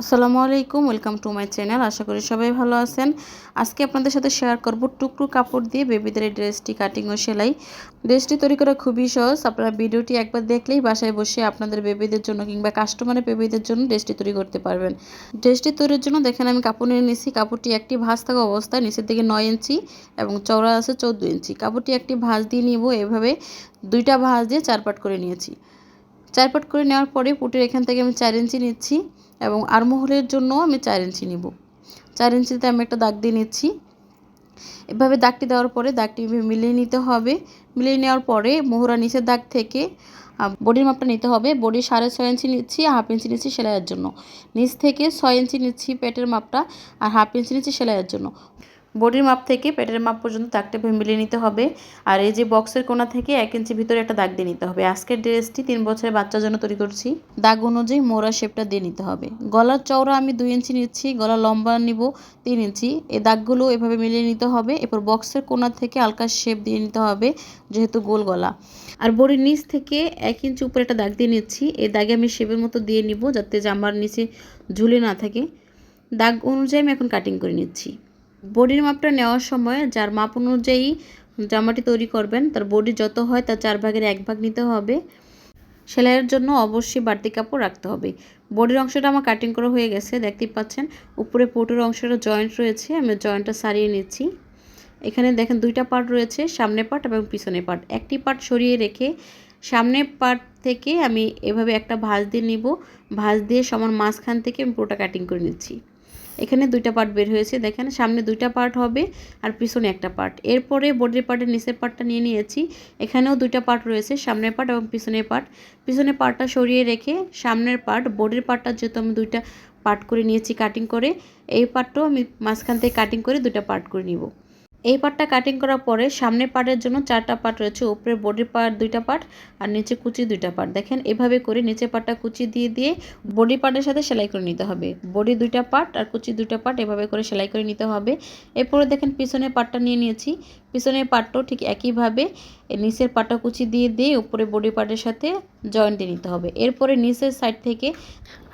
আসসালামু আলাইকুম, welcome to my channel. আশা করি সবাই ভালো আছেন। আজকে আপনাদের সাথে শেয়ার করব টুকরো কাপড় দিয়ে বেবিদের এই ড্রেসটি, কাটিং ও সেলাই। ড্রেসটি তৈরি করা খুবই সহজ। আপনারা ভিডিওটি একবার দেখলেই বাসায় বসে আপনাদের বেবিদের জন্য কিংবা কাস্টমারের বেবিদের জন্য ড্রেসটি তৈরি করতে পারবেন। ড্রেসটি তৈরির জন্য দেখেন, আমি কাপড় নিয়ে নিয়েছি কাপড়টি একটি ভাঁজ থাকা অবস্থায় নিচের দিকে নয় ইঞ্চি এবং চওড়া আছে চৌদ্দ ইঞ্চি। কাপড়টি একটি ভাঁজ দিয়ে নিব। এভাবে দুইটা ভাঁজ দিয়ে চার পাট করে নিয়েছি। চার পাট করে নেওয়ার পরে পুটের এখান থেকে আমি চার ইঞ্চি নিচ্ছি। এবং আরমহলের জন্য আমি চার ইঞ্চি নিব। চার ইঞ্চিতে আমি একটা দাগ দিয়ে নিচ্ছি। এভাবে দাগটি দেওয়ার পরে দাগটি মিলিয়ে নিতে হবে। মিলিয়ে নেওয়ার পরে মোহরা নিচের দাগ থেকে বডির মাপটা নিতে হবে। বডি সাড়ে ছয় ইঞ্চি নিচ্ছি, হাফ ইঞ্চি নিচ্ছি সেলাইয়ের জন্য। নিচ থেকে ছয় ইঞ্চি নিচ্ছি পেটের মাপটা আর হাফ ইঞ্চি নিচ্ছি সেলাইয়ের জন্য। বডির মাপ থেকে পেটের মাপ পর্যন্ত দাগটা মিলিয়ে নিতে হবে। আর এই যে বক্সের কোনা থেকে এক ইঞ্চি ভিতরে একটা দাগ দিয়ে নিতে হবে। আজকের ড্রেসটি তিন বছরের বাচ্চার জন্য তৈরি করছি। দাগ অনুযায়ী মোড়া শেপটা দিয়ে নিতে হবে। গলার চওড়া আমি দুই ইঞ্চি নিচ্ছি, গলা লম্বা নিব তিন ইঞ্চি। এই দাগগুলো এভাবে মিলিয়ে নিতে হবে। এরপর বক্সের কোনা থেকে হালকা শেপ দিয়ে নিতে হবে, যেহেতু গোল গলা। আর বডির নিচ থেকে এক ইঞ্চি উপরে একটা দাগ দিয়ে নিচ্ছি। এই দাগে আমি শেপের মতো দিয়ে নিব যাতে জামার নিচে ঝুলে না থাকে। দাগ অনুযায়ী আমি এখন কাটিং করে নিচ্ছি। বডির মাপটা নেওয়ার সময় যার মাপ অনুযায়ী জামাটি তৈরি করবেন, তার বডি যত হয় তার চার ভাগের এক ভাগ নিতে হবে। সেলাইয়ের জন্য অবশ্যই বাড়তি কাপড় রাখতে হবে। বডির অংশটা আমার কাটিং করা হয়ে গেছে, দেখতেই পাচ্ছেন। উপরে পোটের অংশটা জয়েন্ট রয়েছে, আমি জয়েন্টটা সারিয়ে নিচ্ছি। এখানে দেখেন দুইটা পার্ট রয়েছে, সামনে পার্ট এবং পিছনে পার্ট একটি পার্ট সরিয়ে রেখে সামনের পার্ট থেকে আমি এভাবে একটা ভাঁজ দিয়ে নিব। ভাঁজ দিয়ে সমান মাঝখান থেকে আমি পুরোটা কাটিং করে নিচ্ছি। এখানে দুইটা পার্ট বের হয়েছে, দেখেন সামনে দুইটা পার্ট হবে আর পিছনে একটা পার্ট এরপরে বোর্ডের পার্টের নিচের পার্টটা নিয়ে নিয়েছি, এখানেও দুইটা পার্ট রয়েছে, সামনের পার্ট এবং পিছনের পার্ট পিছনের পার্টটা সরিয়ে রেখে সামনের পার্ট বোর্ডের পার্টটা যেহেতু আমি দুইটা পার্ট করে নিয়েছি কাটিং করে, এই পার্টটাও আমি মাঝখান থেকে কাটিং করে দুইটা পার্ট করে নিব। এই পার্টটা কাটিং করার পরে সামনের পার্টের জন্য চারটা পার্ট রয়েছে। উপরে বডির পার্ট দুইটা পার্ট আর নিচে কুচি দুইটা পার্ট দেখেন, এভাবে করে নিচে পার্টটা কুচি দিয়ে দিয়ে বডি পার্টের সাথে সেলাই করে নিতে হবে। বডি দুইটা পার্ট আর কুচি দুইটা পার্ট এভাবে করে সেলাই করে নিতে হবে। এরপরে দেখেন, পিছনের পার্টটা নিয়ে নিয়েছি। পিছনের পার্টটাও ঠিক একইভাবে নিচের পার্টটা কুচি দিয়ে দিয়ে উপরে বডি পার্টের সাথে জয়েন্ট দিয়ে নিতে হবে। এরপরে নিচের সাইড থেকে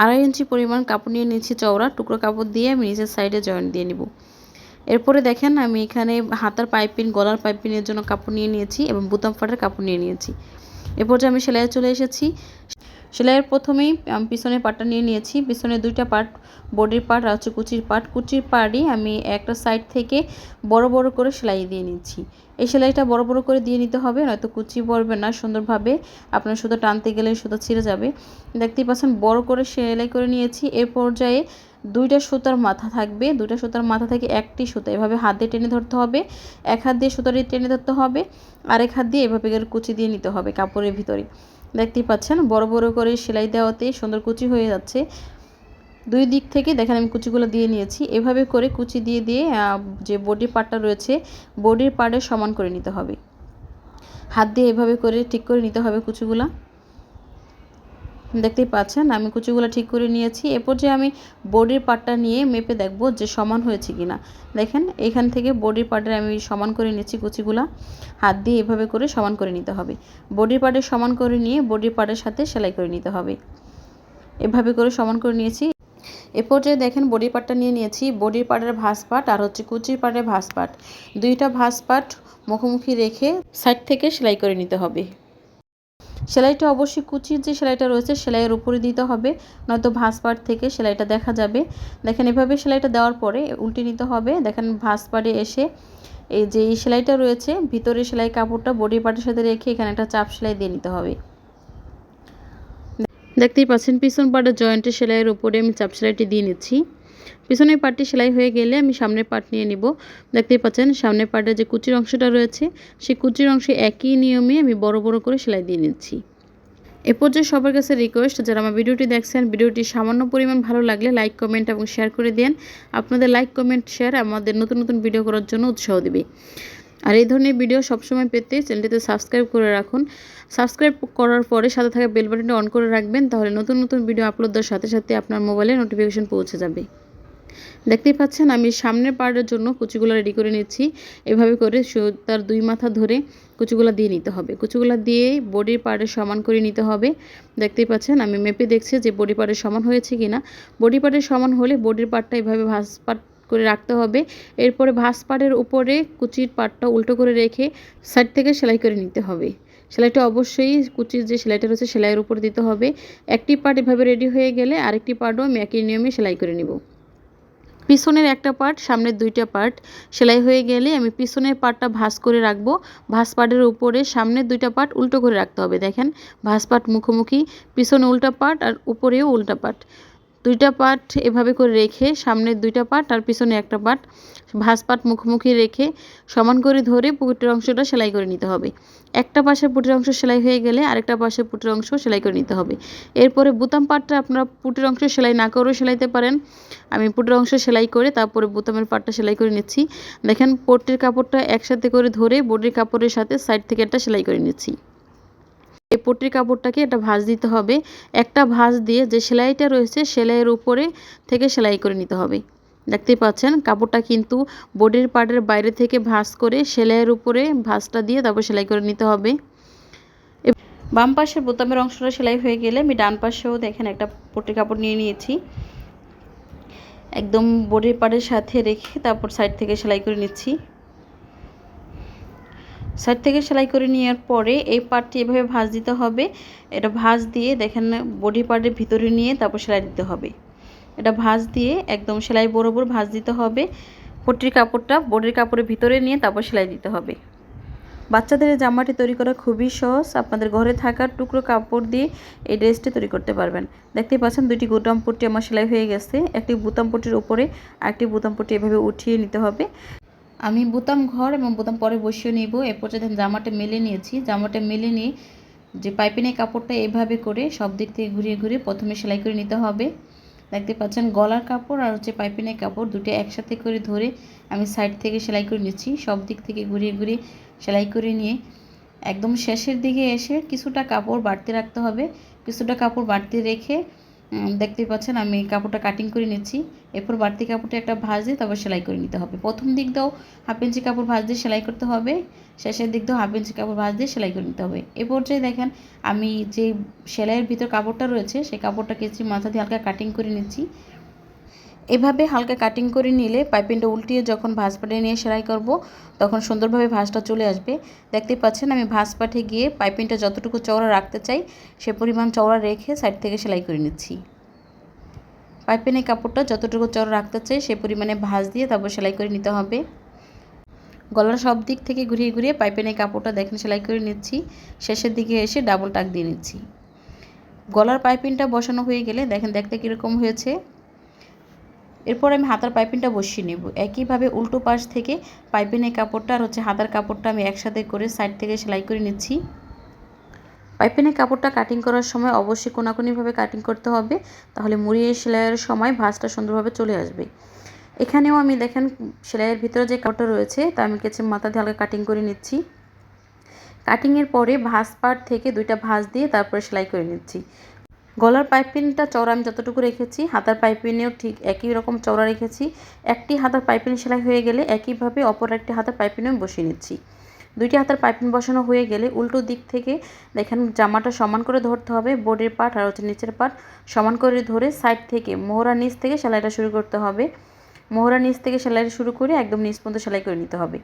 আড়াই ইঞ্চি পরিমাণ কাপড় নিয়ে নিচ্ছি চওড়া। টুকরো কাপড় দিয়ে আমি নিচের সাইডে জয়েন্ট দিয়ে নিব। এরপরে দেখেন আমি এখানে হাতার পাইপিন, গলার পাইপিনের জন্য কাপড় নিয়ে নিয়েছি এবং বুতাম ফাটার কাপড় নিয়ে নিয়েছি। এরপর যে আমি সেলাইয়ে চলে এসেছি সেলাইয়ের প্রথমেই, আমি, পিছনের পার্টটা নিয়ে নিয়েছি। পিছনে দুইটা পার্ট বডির পার্ট আর হচ্ছে কুচির পার্ট কুচির পার্টই আমি একটা সাইড থেকে বড় বড় করে সেলাই দিয়ে নিচ্ছি। এই সেলাইটা বড় বড় করে দিয়ে নিতে হবে, নয়তো কুচি পড়বে না সুন্দরভাবে। আপনার সুতো টানতে গেলে সুতো ছিঁড়ে যাবে। দেখতেই পাচ্ছেন, বড় করে সেলাই করে নিয়েছি। এর পর্যায়ে দুইটা সুতার মাথা থাকবে। দুইটা সুতার মাথা থেকে একটি সুতা। এভাবে হাত দিয়ে টেনে ধরতে হবে। এক হাত দিয়ে সুতারি টেনে ধরতে হবে। আরেক হাত দিয়ে এভাবে কুচি দিয়ে নিতে হবে কাপড়ের ভিতরে। দেখতেই পাচ্ছেন, বড় বড় করে সেলাই দেওয়াতে সুন্দর কুচি হয়ে যাচ্ছে। দুই দিক থেকে দেখেন আমি কুচিগুলো দিয়ে নিয়েছি। এভাবে করে কুচি দিয়ে দিয়ে যে বডির পার্টটা রয়েছে, বডির পার্টে সমান করে নিতে হবে। হাত দিয়ে এভাবে করে ঠিক করে নিতে হবে কুচিগুলা। দেখতেই পাচ্ছেন, আমি কুচিগুলো ঠিক করে নিয়েছি। এরপর যে আমি বডির পার্টটা নিয়ে মেপে দেখব যে সমান হয়েছে কি না দেখেন, এখান থেকে বডির পার্টের আমি সমান করে নিচ্ছি কুচিগুলা। হাত দিয়ে এভাবে করে সমান করে নিতে হবে। বডির পার্টের সমান করে নিয়ে বডির পার্টের সাথে সেলাই করে নিতে হবে। এভাবে করে সমান করে নিয়েছি। এ পর্যায়ে দেখেন বডি পার্টটা নিয়ে নিয়েছি। বডির পার্টের ভাঁজ পাট আর হচ্ছে কুচির পার্টের ভাঁজ পাট। দুইটা ভাঁজ পাট মুখোমুখি রেখে সাইড থেকে সেলাই করে নিতে হবে। সেলাইটা অবশ্যই কুচির যে সেলাইটা রয়েছে সেলাইয়ের উপরে দিতে হবে, নয়তো ভাঁজ পাট থেকে সেলাইটা দেখা যাবে। দেখেন এভাবে সেলাইটা দেওয়ার পরে উল্টে নিতে হবে। দেখেন ভাঁজ পাড়ে এসে এই যে এই সেলাইটা রয়েছে, ভিতরে সেলাই কাপড়টা বডি পার্টের সাথে রেখে এখানে একটা চাপ সেলাই দিয়ে নিতে হবে। দেখতেই পাচ্ছেন, পিছন পাটের জয়েন্টের সেলাইয়ের উপরে আমি চাপ সেলাইটি দিয়ে নিচ্ছি। পিছনের পাটটি সেলাই হয়ে গেলে আমি সামনের পার্ট নিয়ে নিব। দেখতেই পাচ্ছেন, সামনের পাটের যে কুচির অংশটা রয়েছে সেই কুচির অংশে একই নিয়মে আমি বড় বড় করে সেলাই দিয়ে নিচ্ছি। এ পর্যায়ে সবার কাছে রিকোয়েস্ট যারা আমার ভিডিওটি দেখছেন, ভিডিওটি সামান্য পরিমাণ ভালো লাগলে লাইক কমেন্ট এবং শেয়ার করে দেন। আপনাদের লাইক কমেন্ট শেয়ার আমাদের নতুন নতুন ভিডিও করার জন্য উৎসাহ দেবে। আর এই ধরনের ভিডিও সবসময় পেতে চ্যানেলটিতে সাবস্ক্রাইব করে রাখুন। সাবস্ক্রাইব করার পরে সাথে থাকা বেল বাটনটি অন করে রাখবেন, তাহলে নতুন নতুন ভিডিও আপলোড দেওয়ার সাথে সাথে আপনার মোবাইলে নোটিফিকেশন পৌঁছে যাবে। দেখতেই পাচ্ছেন, আমি সামনের পার্টের জন্য কুচিগুলো রেডি করে নিচ্ছি। এভাবে করে তার দুই মাথা ধরে কুচিগুলো দিয়ে নিতে হবে। কুচিগুলো দিয়ে বডির পার্টের সমান করে নিতে হবে। দেখতেই পাচ্ছেন, আমি মেপে দেখছি যে বডি পার্টের সমান হয়েছে কি না বডি পার্টের সমান হলে বডির পার্টটা এভাবে ভাঁজ পাট করে রাখতে হবে। এরপরে ভাঁজ পাটের উপরে কুচির পাটটা উল্টো করে রেখে সাইড থেকে সেলাই করে নিতে হবে। সেলাইটা অবশ্যই কুচির যে সেলাইটা রয়েছে সেলাইয়ের উপর দিতে হবে। একটি পার্ট এভাবে রেডি হয়ে গেলে আরেকটি পার্টও আমি একই নিয়মে সেলাই করে নিব। পিছনের একটা পার্ট সামনের দুইটা পার্ট সেলাই হয়ে গেলে আমি পিছনের পার্টটা ভাঁজ করে রাখব। ভাঁজ পার্টের উপরে সামনের দুইটা পার্ট উল্টো করে রাখতে হবে, দেখেন। ভাঁজ পার্ট মুখোমুখি, পিছনে উল্টা পার্ট আর উপরেও উল্টা পার্ট দুইটা পাট এভাবে করে রেখে সামনের দুইটা পাট আর পিছনে একটা পার্ট ভাঁজ পাট মুখোমুখি রেখে সমান করে ধরে পুকুরটির অংশটা সেলাই করে নিতে হবে। একটা পাশের পুটির অংশ সেলাই হয়ে গেলে আরেকটা পাশের পুটির অংশ সেলাই করে নিতে হবে। এরপরে বুতাম পাটটা আপনারা পুটির অংশ সেলাই না করেও সেলাইতে পারেন। আমি পুটির অংশ সেলাই করে তারপরে বুতামের পাটটা সেলাই করে নিচ্ছি। দেখেন পট্টির কাপড়টা একসাথে করে ধরে বডির কাপড়ের সাথে সাইড থেকে একটা সেলাই করে নিচ্ছি। পট্টির কাপড়টাকে একটা ভাঁজ দিতে হবে। একটা ভাঁজ দিয়ে যে সেলাইটা রয়েছে সেলাইয়ের উপরে থেকে সেলাই করে নিতে হবে। দেখতেই পাচ্ছেন, কাপড়টা কিন্তু বডির পার্টের বাইরে থেকে ভাঁজ করে সেলাইয়ের উপরে ভাঁজটা দিয়ে তারপর সেলাই করে নিতে হবে। বাম পাশের বোতামের অংশটা সেলাই হয়ে গেলে আমি ডান পাশেও দেখেন একটা পট্টির কাপড় নিয়ে নিয়েছি। একদম বডির পাড়ের সাথে রেখে তারপর সাইড থেকে সেলাই করে নিচ্ছি। সাইড থেকে সেলাই করে নেওয়ার পরে এই পার্টটি এভাবে ভাঁজ দিতে হবে। এটা ভাঁজ দিয়ে দেখেন, বডি পার্টের ভিতরে নিয়ে তারপর সেলাই দিতে হবে। এটা ভাঁজ দিয়ে একদম সেলাই বরাবর ভাঁজ দিতে হবে। পট্টির কাপড়টা বডির কাপড়ের ভিতরে নিয়ে তারপর সেলাই দিতে হবে। বাচ্চাদের জামাটি তৈরি করা খুবই সহজ। আপনাদের ঘরে থাকার টুকরো কাপড় দিয়ে এই ড্রেসটি তৈরি করতে পারবেন। দেখতেই পাচ্ছেন, দুইটি গুতাম পট্টি আমার সেলাই হয়ে গেছে। একটি বুতাম পট্টির উপরে, আরেকটি বুতাম পট্টি এভাবে উঠিয়ে নিতে হবে। আমি বোতাম ঘর এবং বোতাম পরে বসিয়ে নিব। এরপর যদি জামাটা মেলে নিয়েছি। জামাটা মেলে নিয়ে যে পাইপিনের কাপড়টা এভাবে করে সব দিক থেকে ঘুরিয়ে ঘুরিয়ে প্রথমে সেলাই করে নিতে হবে। দেখতে পাচ্ছেন গলার কাপড় আর হচ্ছে পাইপিনের কাপড় দুটো একসাথে করে ধরে আমি সাইড থেকে সেলাই করে নিচ্ছি। সব দিক থেকে ঘুরিয়ে ঘুরিয়ে সেলাই করে নিয়ে একদম শেষের দিকে এসে কিছুটা কাপড় বাড়তে রাখতে হবে। কিছুটা কাপড় বাড়তে রেখে দেখতেই পাচ্ছেন, আমি কাপড়টা কাটিং করে নিচ্ছি। এরপর বাড়তি কাপড়টা একটা ভাঁজ দিয়ে তারপর সেলাই করে নিতে হবে। প্রথম দিক দিয়েও হাফ ইঞ্চি কাপড় ভাজ দিয়ে সেলাই করতে হবে। শেষের দিক দিয়েও হাফ ইঞ্চি কাপড় ভাজ দিয়ে সেলাই করে নিতে হবে। এ পর্যায়ে দেখেন, আমি যে সেলাইয়ের ভিতর কাপড়টা রয়েছে, সেই কাপড়টা কেচি মাথা দিয়ে হালকা কাটিং করে নিচ্ছি। এভাবে হালকা কাটিং করে নিলে পাইপিংটা উল্টিয়ে যখন ভাঁজ পাটে নিয়ে সেলাই করব, তখন সুন্দরভাবে ভাঁজটা চলে আসবে। দেখতেই পাচ্ছেন, আমি ভাঁজ পাঠে গিয়ে পাইপিংটা যতটুকু চওড়া রাখতে চাই, সে পরিমাণ চওড়া রেখে সাইড থেকে সেলাই করে নিচ্ছি। পাইপিনের কাপড়টা যতটুকু চওড়া রাখতে চাই, সে পরিমাণে ভাঁজ দিয়ে তারপর সেলাই করে নিতে হবে। গলার সব দিক থেকে ঘুরিয়ে ঘুরিয়ে পাইপিনের কাপড়টা দেখেন সেলাই করে নিচ্ছি। শেষের দিকে এসে ডাবল টাক দিয়ে নিচ্ছি। গলার পাইপিংটা বসানো হয়ে গেলে দেখেন দেখতে কীরকম হয়েছে। এরপর আমি হাতার পাইপিংটা বসিয়ে নেব। একইভাবে উল্টো পাশ থেকে পাইপিনের কাপড়টা আর হচ্ছে হাতার কাপড়টা আমি একসাথে করে সাইড থেকে সেলাই করে নিচ্ছি। পাইপিনের কাপড়টা কাটিং করার সময় অবশ্যই কোনাকুনিভাবে কাটিং করতে হবে, তাহলে মুড়িয়ে সেলাইয়ের সময় ভাঁজটা সুন্দরভাবে চলে আসবে। এখানেও আমি দেখেন সেলাইয়ের ভিতরে যে কাপড়টা রয়েছে, তা আমি কেচে মাথা দিয়ে হালকা কাটিং করে নিচ্ছি। কাটিংয়ের পরে ভাঁজ পাট থেকে দুইটা ভাঁজ দিয়ে তারপরে সেলাই করে নিচ্ছি। গলার পাইপিনটা চওড়া আমি যতটুকু রেখেছি, হাতার পাইপিনেও ঠিক একই রকম চওড়া রেখেছি। একটি হাতার পাইপিন সেলাই হয়ে গেলে একইভাবে অপর একটি হাতার পাইপিনেও বসিয়ে নিচ্ছি। দুইটি হাতার পাইপিন বসানো হয়ে গেলে উল্টো দিক থেকে দেখেন জামাটা সমান করে ধরতে হবে, বোর্ডের পাট আর হচ্ছে নিচের পাট সমান করে ধরে সাইড থেকে, মোহরা নিচ থেকে সেলাইটা শুরু করতে হবে। মোহরা নিচ থেকে সেলাইটা শুরু করে একদম নিচ পর্যন্ত সেলাই করে নিতে হবে।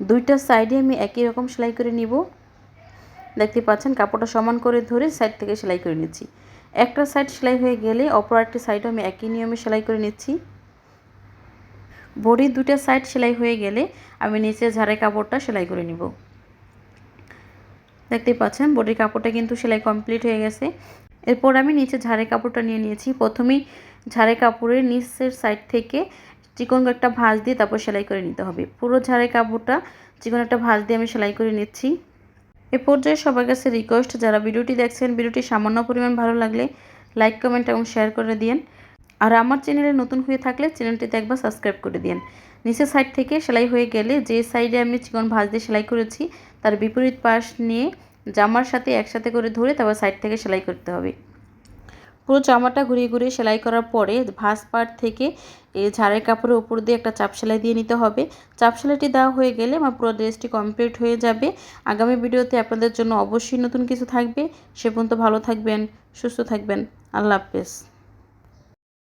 দুইটা সাইডে আমি একই রকম সেলাই করে নিব। দেখতে পাচ্ছেন, কাপড়টা সমান করে ধরে সাইড থেকে সেলাই করে নিচ্ছি। একটা সাইড সেলাই হয়ে গেলে অপর একটি সাইডও আমি একই নিয়মে সেলাই করে নিচ্ছি। বডির দুটা সাইড সেলাই হয়ে গেলে আমি নিচে ঝাড়ে কাপড়টা সেলাই করে নিব। দেখতে পাচ্ছেন, বডির কাপড়টা কিন্তু সেলাই কমপ্লিট হয়ে গেছে। এরপর আমি নিচে ঝাড়ে কাপড়টা নিয়ে নিয়েছি। প্রথমেই ঝাড়ে কাপড়ের নিচের সাইড থেকে চিকন একটা ভাঁজ দিয়ে তারপর সেলাই করে নিতে হবে। পুরো ঝাড়ে কাপড়টা চিকন একটা ভাঁজ দিয়ে আমি সেলাই করে নিচ্ছি। এ পর্যায়ে সবার কাছে রিকোয়েস্ট যারা ভিডিওটি দেখছেন, ভিডিওটি সামান্য পরিমাণ ভালো লাগলে লাইক কমেন্ট এবং শেয়ার করে দিন আর আমার চ্যানেলে নতুন হয়ে থাকলে চ্যানেলটিতে একবার সাবস্ক্রাইব করে দিন নিচে সাইড থেকে সেলাই হয়ে গেলে যে সাইডে আমি চিকন ভাঁজ দিয়ে সেলাই করেছি, তার বিপরীত পাশ নিয়ে জামার সাথে একসাথে করে ধরে তারপর সাইড থেকে সেলাই করতে হবে। পুরো জামাটা ঘুরিয়ে ঘুরিয়ে সেলাই করার পরে ভাঁজ পাট থেকে এই ঝাড়ের কাপড়ের উপর দিয়ে একটা চাপ সেলাই দিয়ে নিতে হবে। চাপ সেলাইটি দেওয়া হয়ে গেলে আমার পুরো ড্রেসটি কমপ্লিট হয়ে যাবে। আগামী ভিডিওতে আপনাদের জন্য অবশ্যই নতুন কিছু থাকবে। সে পর্যন্ত ভালো থাকবেন, সুস্থ থাকবেন। আল্লাহ হাফেজ।